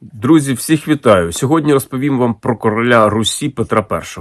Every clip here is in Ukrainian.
Друзі, всіх вітаю! Сьогодні розповім вам про короля Русі Петра І.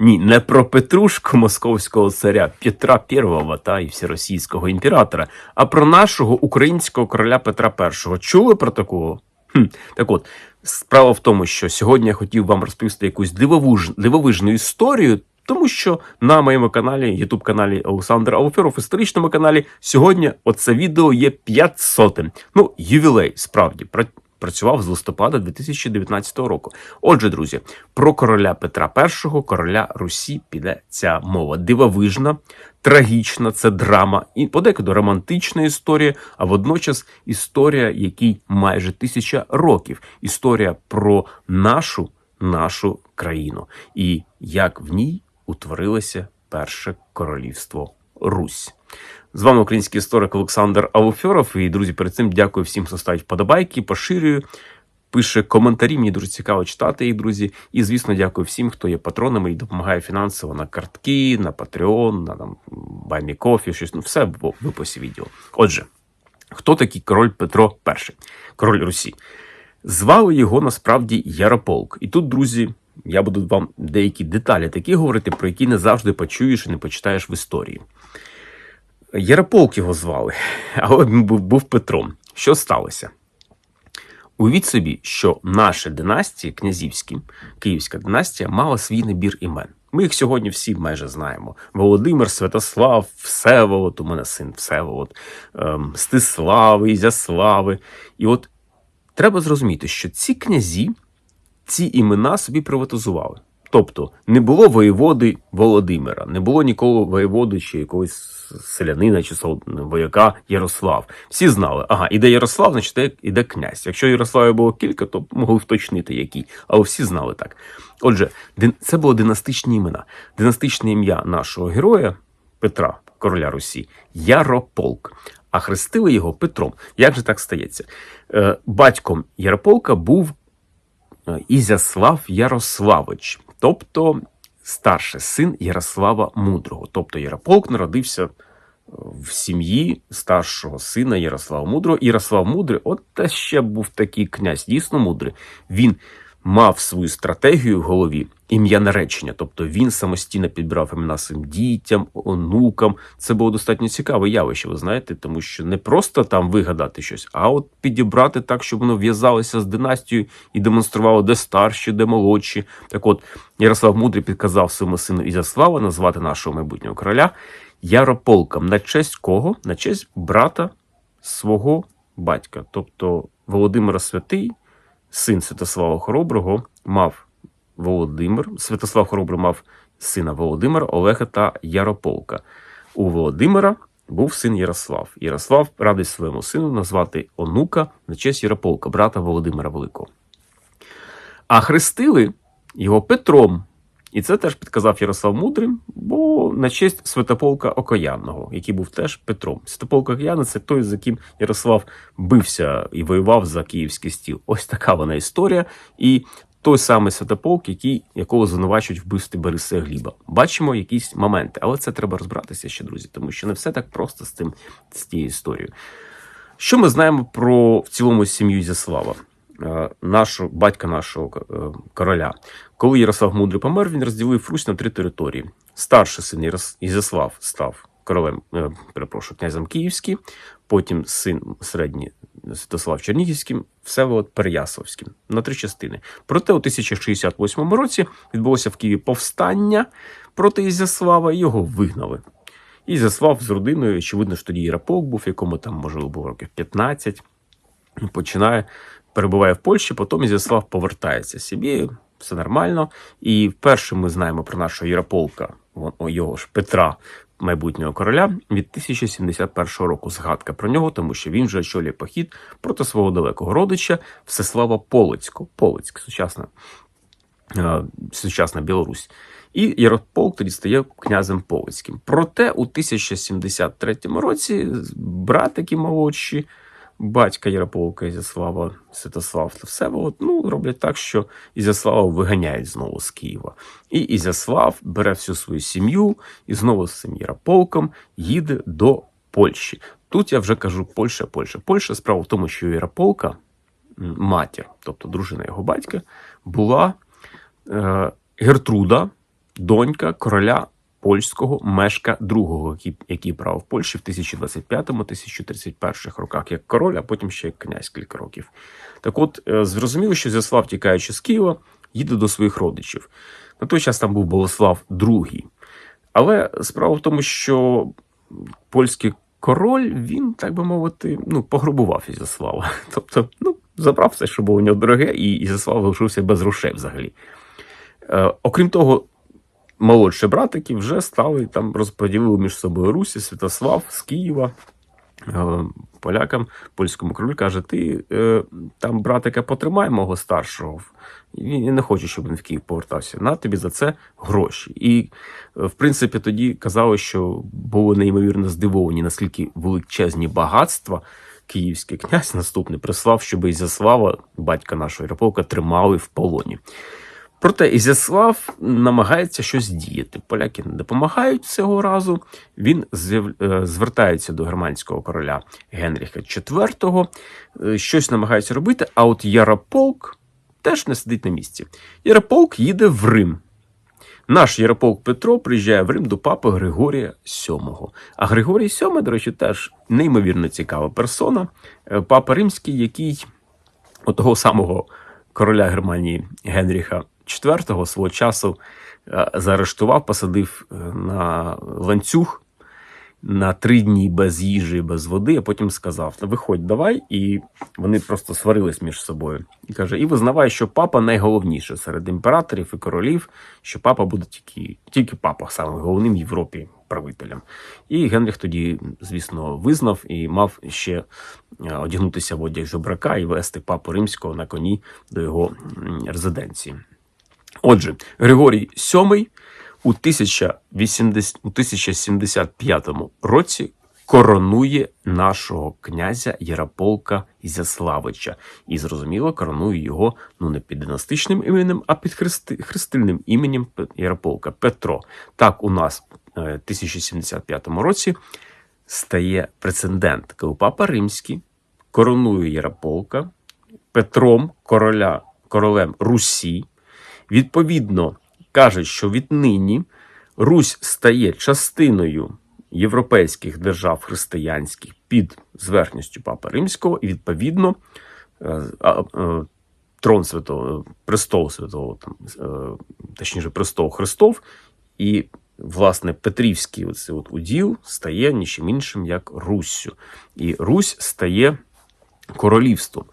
Ні, не про Петрушку московського царя Петра І та і всеросійського імператора, а про нашого українського короля Петра І. Чули про такого? Хм, так от, справа в тому, що сьогодні я хотів вам розповісти якусь дивовиж, дивовижну історію. Тому що на моєму каналі, ютуб каналі Олександр Алферов, історичному каналі, сьогодні оце відео є 500. Ну, ювілей, справді, пра- працював з листопада 2019 року. Отже, друзі, про короля Петра І, короля Русі піде ця мова. Дивовижна, трагічна, це драма і подекуди романтична історія, а водночас історія, якій майже тисяча років. Історія про нашу нашу країну і як в ній утворилося перше королівство Русь. З вами український історик Олександр Ауфьоров. І друзі, перед цим дякую всім, хто ставить вподобайки, поширює, пише коментарі. Мені дуже цікаво читати їх, друзі. І звісно, дякую всім, хто є патронами і допомагає фінансово на картки, на Patreon, на там Баймі щось. Ну, все в виписі відео. Отже, хто такий король Петро І, король Русі? Звали його насправді Ярополк. І тут, друзі, я буду вам деякі деталі такі говорити, про які не завжди почуєш і не почитаєш в історії. Ярополк його звали, але він був, Петром. Що сталося? Уявіть собі, що наша династія, князівські, київська династія, мала свій набір імен. Ми їх сьогодні всі майже знаємо: Володимир, Святослав, Всеволод, у мене син Всеволод, ем, Стислав, Ізяслави. І от треба зрозуміти, що ці князі ці імена собі приватизували. Тобто не було воєводи Володимира, не було ніколи воєводи чи якогось селянина чи вояка Ярослав. Всі знали, ага, іде Ярослав, значить іде- князь. Якщо Ярославів було кілька, то могли вточнити який. Але всі знали так. Отже, це було династичні імена. Династичне ім'я нашого героя Петра, короля Русі, Ярополк. А хрестили його Петром. Як же так стається? Е, батьком Ярополка був Ізяслав Ярославич, тобто старший син Ярослава Мудрого. Тобто Ярополк народився е, в сім'ї старшого сина Ярослава Мудрого. Ярослав Мудрий, от та ще був такий князь, дійсно мудрий. Він мав свою стратегію в голові, ім'я наречення. Тобто він самостійно підбирав імена своїм дітям, онукам. Це було достатньо цікаве явище, ви знаєте, тому що не просто там вигадати щось, а от підібрати так, щоб воно в'язалося з династією і демонструвало, де старші, де молодші. Так от Ярослав Мудрий підказав своєму сину Ізяслава назвати нашого майбутнього короля Ярополком. На честь кого? На честь брата свого батька, тобто Володимира Святий, син Святослава Хороброго, мав Володимир. Святослав Хоробрий мав сина Володимира, Олега та Ярополка. У Володимира був син Ярослав. Ярослав радий своєму сину назвати онука на честь Ярополка, брата Володимира Великого. А хрестили його Петром. І це теж підказав Ярослав Мудрим, бо на честь Святополка Окоянного, який був теж Петром. Святополк Окоянний – це той, з яким Ярослав бився і воював за київський стіл. Ось така вона історія. І той самий Святополк, який, якого звинувачують вбивстві Бориса Гліба. Бачимо якісь моменти, але це треба розбиратися ще, друзі, тому що не все так просто з цим з тією історією. Що ми знаємо про в цілому сім'ю Ізяслава, е, нашого батька нашого е, короля? Коли Ярослав Мудрий помер, він розділив Русь на три території. Старший син Ізяслав став королем, е, перепрошую, князем Київським, потім син середній Святослав Чернігівським, Всеволод Переяславським на три частини. Проте у 1068 році відбулося в Києві повстання проти Ізяслава, і його вигнали. Ізяслав з родиною, очевидно, що тоді Ярополк був, якому там, можливо, було років 15, починає, перебуває в Польщі, потім Ізяслав повертається собі, все нормально. І вперше ми знаємо про нашого Ярополка, його ж Петра, майбутнього короля, від 1071 року. Згадка про нього, тому що він вже очолює похід проти свого далекого родича Всеслава Полоцького. Полоцьк, сучасна, е, сучасна Білорусь. І Ярополк тоді стає князем Полоцьким. Проте у 1073 році братики молодші, батька Ярополка Ізяслава, Святослав та Всеволод, ну, роблять так, що Ізяслава виганяють знову з Києва. І Ізяслав бере всю свою сім'ю і знову з цим Ярополком їде до Польщі. Тут я вже кажу Польща, Польща. Польща справа в тому, що Ярополка матір, тобто дружина його батька, була е, Гертруда, донька короля польського Мешка II, який, правив в Польщі в 1025-1031 роках як король, а потім ще як князь кілька років. Так от, е, зрозуміло, що Зяслав, тікаючи з Києва, їде до своїх родичів. На той час там був Болеслав II. Але справа в тому, що польський король, він, так би мовити, ну, пограбував Ізяслава. Тобто, ну, забрав все, що було у нього дороге, і Ізяслав залишився без грошей взагалі. Е, окрім того, молодші братики вже стали там розподілили між собою Русі, Святослав з Києва. Е, Полякам, польському королю каже: ти е, там, братика, потримай мого старшого. Він не хоче, щоб він в Київ повертався. На тобі за це гроші. І, е, в принципі, тоді казали, що були неймовірно здивовані, наскільки величезні багатства київський князь наступний прислав, щоб Ізяслава, батька нашого Ярополка, тримали в полоні. Проте Ізяслав намагається щось діяти. Поляки не допомагають цього разу. Він е, звертається до германського короля Генріха IV, е, щось намагається робити. А от Ярополк теж не сидить на місці. Ярополк їде в Рим. Наш Ярополк Петро приїжджає в Рим до папи Григорія VII. А Григорій VII, до речі, теж неймовірно цікава персона. Е, Папа Римський, який от того самого короля Германії Генріха IV свого часу е, заарештував, посадив е, на ланцюг на три дні без їжі, без води, а потім сказав: виходь, давай. І вони просто сварились між собою. І каже: І визнавай, що папа найголовніше серед імператорів і королів, що папа буде тільки, тільки папа самим головним в Європі правителем. І Генріх тоді, звісно, визнав і мав ще е, одягнутися в одяг жебрака і вести папу римського на коні до його резиденції. Отже, Григорій VII у 1080 у 1075 році коронує нашого князя Ярополка Ізяславича. І зрозуміло, коронує його ну не під династичним іменем, а під хрести, хрестильним іменем Ярополка Петро. Так у нас е, в 1075 році стає прецедент, коли папа Римський коронує Ярополка Петром короля, королем Русі. Відповідно, каже, що віднині Русь стає частиною європейських держав християнських під зверхністю Папи Римського, і відповідно е, е, трон святого, престол святого, там, е, точніше, престол Христов, і власне Петрівський оцей от уділ стає нічим іншим, як Руссю. І Русь стає королівством.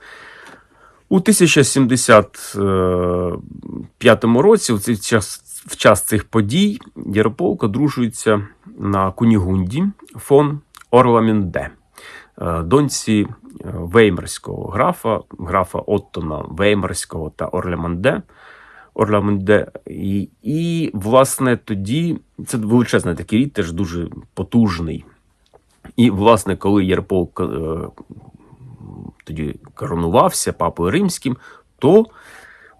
У 1075 році, в цей час, в час цих подій, Ярополк одружується на Кунігунді фон Орламінде, е, доньці е, Веймарського графа, графа Оттона Веймарського та Орляманде. Орламенде. І, і, власне, тоді це величезний такий рід, теж дуже потужний. І, власне, коли Єрполк е, тоді коронувався папою римським, то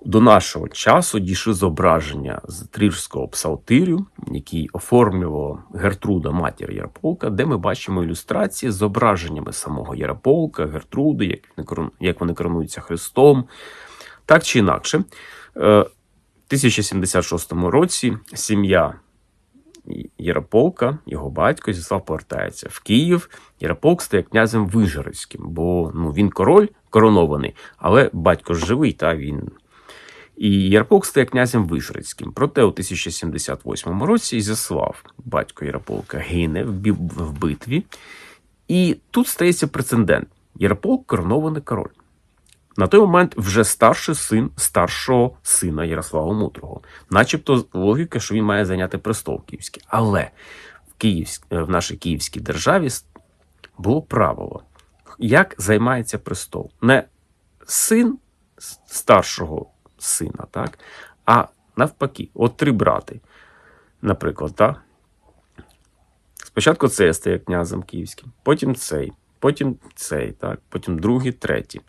до нашого часу дійшли зображення з трірського псалтирю, який оформлювала Гертруда, матір Ярополка, де ми бачимо ілюстрації з зображеннями самого Ярополка, Гертруди, як вони корон- як вони коронуються Христом. Так чи інакше, е, в 1076 році сім'я Ярополка, його батько Зіслав повертається в Київ. Ярополк стає князем Вижгородським, бо ну, він король коронований, але батько ж живий, та він. І Ярополк стає князем Вижгородським. Проте у 1078 році Ізяслав, батько Ярополка, гине в битві. І тут стається прецедент. Ярополк коронований король. На той момент вже старший син старшого сина Ярослава Мудрого. Начебто логіка, що він має зайняти престол київський. Але в, Київськ... е, в нашій київській державі було правило, як займається престол. Не син старшого сина, так? а навпаки, от три брати, наприклад, так? Спочатку цей стає князем київським, потім цей, потім цей, так? потім другий, третій.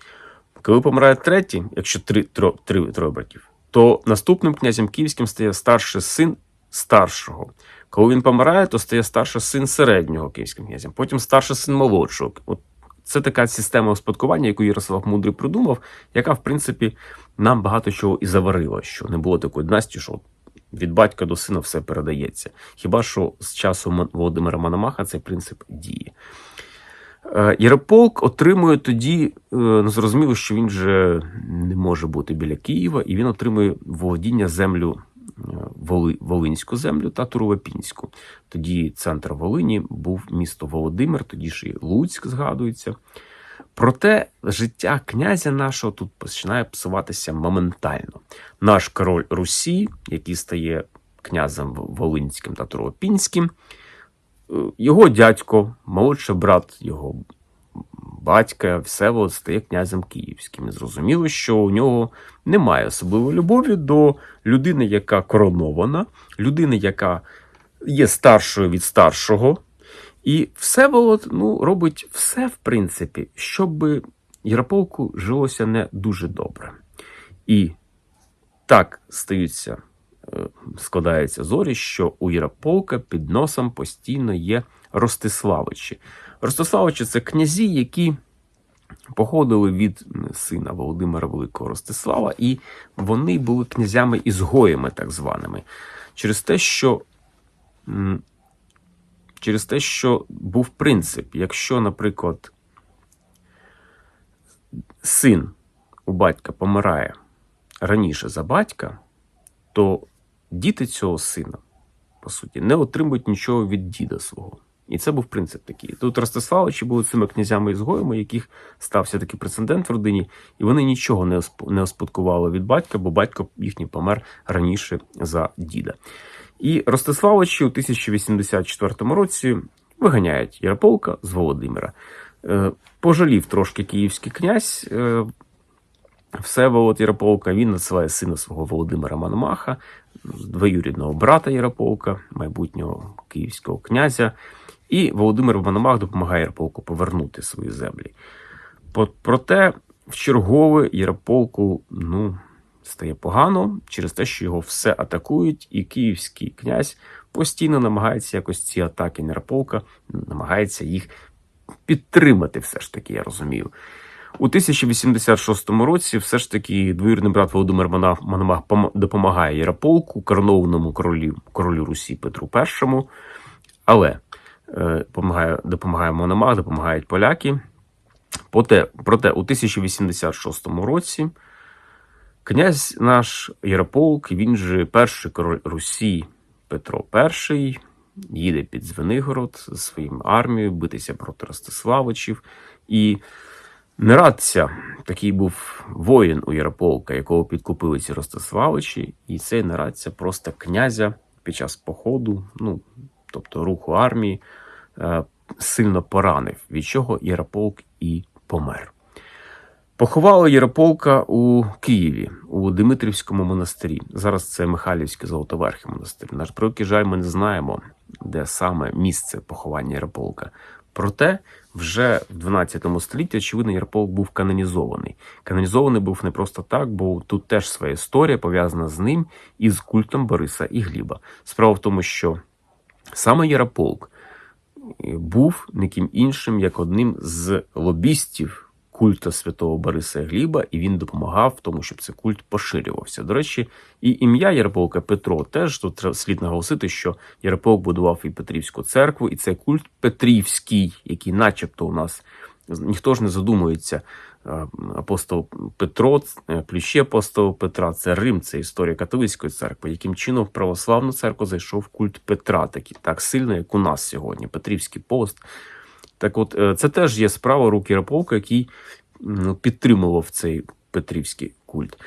Коли помирає третій, якщо три, тро, три, троє братів, то наступним князем київським стає старший син старшого. Коли він помирає, то стає старший син середнього київським князем, потім старший син молодшого. От Це така система успадкування, яку Ярослав Мудрий придумав, яка, в принципі, нам багато чого і заварила, що не було такої династії, що від батька до сина все передається. Хіба що з часу Володимира Мономаха цей принцип діє. Е, Ярополк отримує тоді, е, ну зрозуміло, що він вже не може бути біля Києва, і він отримує володіння землю е, Волинську землю та Туровопінську. Тоді центр Волині був місто Володимир, тоді ж і Луцьк згадується. Проте життя князя нашого тут починає псуватися моментально. Наш король Русі, який стає князем Волинським та Туровопінським, е, його дядько, молодший брат його батька, Всеволод стає князем київським. І зрозуміло, що у нього немає особливої любові до людини, яка коронована, людини, яка є старшою від старшого. І Всеволод ну, робить все, в принципі, щоб Ярополку жилося не дуже добре. І так стаються, е, складаються зорі, що у Ярополка під носом постійно є Ростиславичі. Ростиславичі це князі, які походили від сина Володимира Великого Ростислава, і вони були князями ізгоями, так званими, через те, що через те, що був принцип, якщо, наприклад, син у батька помирає раніше за батька, то діти цього сина, по суті, не отримують нічого від діда свого. І це був принцип такий. Тут Ростиславичі були цими князями ізгоями, яких стався такий прецедент в родині, і вони нічого не не успадкували від батька, бо батько їхній помер раніше за діда. І Ростиславичі у 1084 році виганяють Ярополка з Володимира. Е, Пожалів трошки київський князь е, Всеволод Ярополка. Він надсилає сина свого Володимира Мономаха, двоюрідного брата Ярополка, майбутнього київського князя. І Володимир Мономах допомагає Ярополку повернути свої землі. Проте в чергове Ярополку ну, стає погано через те, що його все атакують, і київський князь постійно намагається якось ці атаки на Ярополка, намагається їх підтримати, все ж таки, я розумію. У 1086 році все ж таки двоюрідний брат Володимир Мономах допомагає Ярополку, коронованому королю, королю Русі Петру І, але е, допомагає, допомагає Мономах, допомагають поляки. Проте, проте у 1086 році князь наш Ярополк, він же перший король Русі Петро І, їде під Звенигород зі своїм армією битися проти Ростиславичів. І не радця, такий був воїн у Ярополка, якого підкупили ці Ростиславичі, і цей нарадця просто князя під час походу, ну тобто руху армії, е, сильно поранив, від чого Ярополк і помер. Поховали Ярополка у Києві, у Димитрівському монастирі. Зараз це Михайлівський Золотоверхий монастир. Наш превеликий жаль, ми не знаємо, де саме місце поховання Ярополка. Проте вже в 12 столітті, очевидно, Ярополк був канонізований. Канонізований був не просто так, бо тут теж своя історія пов'язана з ним і з культом Бориса і Гліба. Справа в тому, що саме Ярополк е, був ніким іншим, як одним з лобістів культа святого Бориса Гліба, і він допомагав в тому, щоб цей культ поширювався. До речі, і ім'я Ярополка Петро теж тут слід наголосити, що Ярополк будував і Петрівську церкву, і цей культ Петрівський, який, начебто, у нас ніхто ж не задумується. е, Апостол Петро, е, плющі апостола Петра, це Рим, це історія католицької церкви. Яким чином в православну церкву зайшов культ Петра, такий так сильно, як у нас сьогодні. Петрівський пост. Так от, е, це теж є справа рук Ярополка, який підтримував цей Петрівський культ.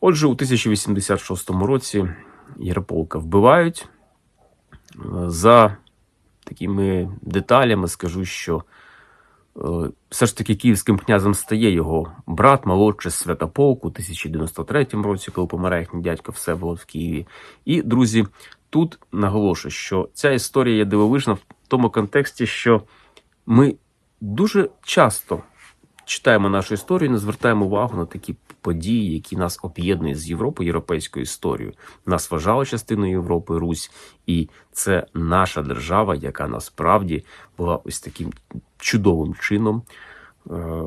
Отже, у 1086 році Ярополка вбивають. Е, За такими деталями скажу, що е, все ж таки київським князем стає його брат, молодший Святополк у 1093 році, коли помирає їхній дядько Всеволод в Києві. І, друзі, тут наголошую, що ця історія є дивовижна в тому контексті, що ми дуже часто читаємо нашу історію, і не звертаємо увагу на такі події, які нас об'єднують з Європою, європейською історією. Нас вважали частиною Європи, Русь, і це наша держава, яка насправді була ось таким чудовим чином е,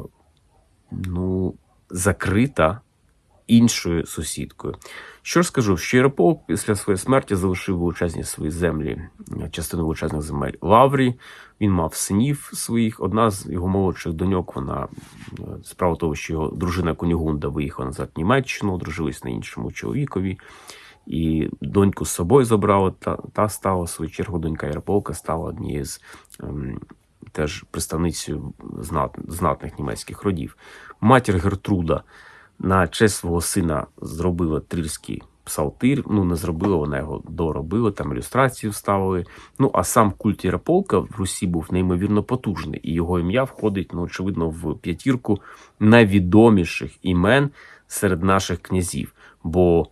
ну, закрита іншою сусідкою. Що ж скажу, що Ярополк після своєї смерті залишив величезні свої землі, частину величезних земель Лаврі. Він мав синів своїх. Одна з його молодших доньок, вона е, справа того, що його дружина Конігунда виїхала назад в Німеччину, одружилась на іншому чоловікові. І доньку з собою забрала, та, та стала в свою чергу донька Ярополка, стала однією з ем, теж представницею знат, знатних німецьких родів. Матір Гертруда на честь свого сина зробила трільський псалтир. Ну, не зробила, вона його доробила, там ілюстрації вставили. Ну, а сам культ Ярополка в Русі був неймовірно потужний, і його ім'я входить, ну, очевидно, в п'ятірку найвідоміших імен серед наших князів. Бо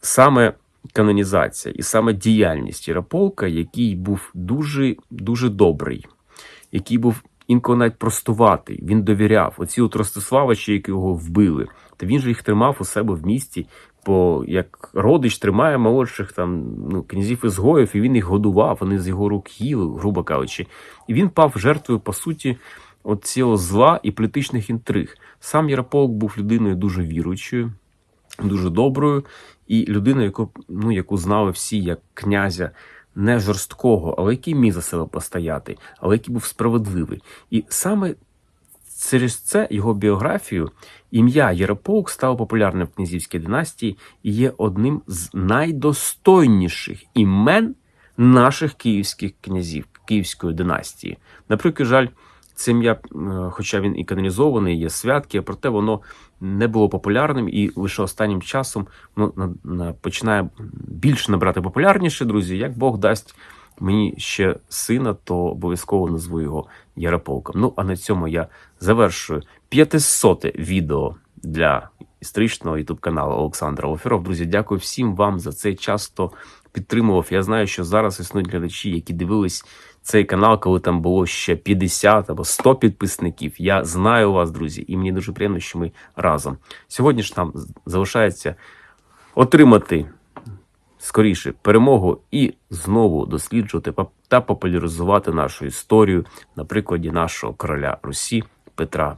саме канонізація і саме діяльність Ярополка, який був дуже дуже добрий, який був інколи навіть простуватий, він довіряв. Оці от Ростиславичі, які його вбили, та він же їх тримав у себе в місті. Бо як родич тримає молодших там ну, князів ізгоїв, і він їх годував, вони з його рук їли, грубо кажучи. І він пав жертвою, по суті, от цього зла і політичних інтриг. Сам Ярополк був людиною дуже віруючою, дуже доброю, і людиною, яку, ну, яку знали всі як князя не жорсткого, але який міг за себе постояти, але який був справедливий. І саме через це його біографію ім'я Єрополк стало популярним в князівській династії і є одним з найдостойніших імен наших київських князів київської династії. Наприклад, жаль, це ім'я, е, хоча він і канонізований, є святки, проте воно не було популярним і лише останнім часом на, починає більше набрати популярніше, друзі. Як Бог дасть мені ще сина, то обов'язково назву його Ярополком. Ну, а на цьому я завершую 500 відео для історичного ютуб каналу Олександра Лоферов. Друзі, дякую всім вам за цей час, хто підтримував. Я знаю, що зараз існують глядачі, які дивились цей канал, коли там було ще 50 або 100 підписників. Я знаю вас, друзі, і мені дуже приємно, що ми разом. Сьогодні ж нам залишається отримати скоріше перемогу і знову досліджувати та популяризувати нашу історію на прикладі нашого короля Русі Петра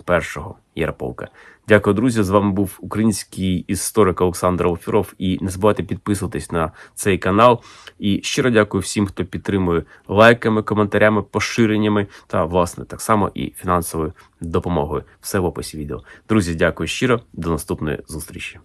І Ярополка. Дякую, друзі. З вами був український історик Олександр Алфіров. І не забувайте підписуватись на цей канал. І щиро дякую всім, хто підтримує лайками, коментарями, поширеннями та, власне, так само і фінансовою допомогою. Все в описі відео. Друзі, дякую щиро. До наступної зустрічі.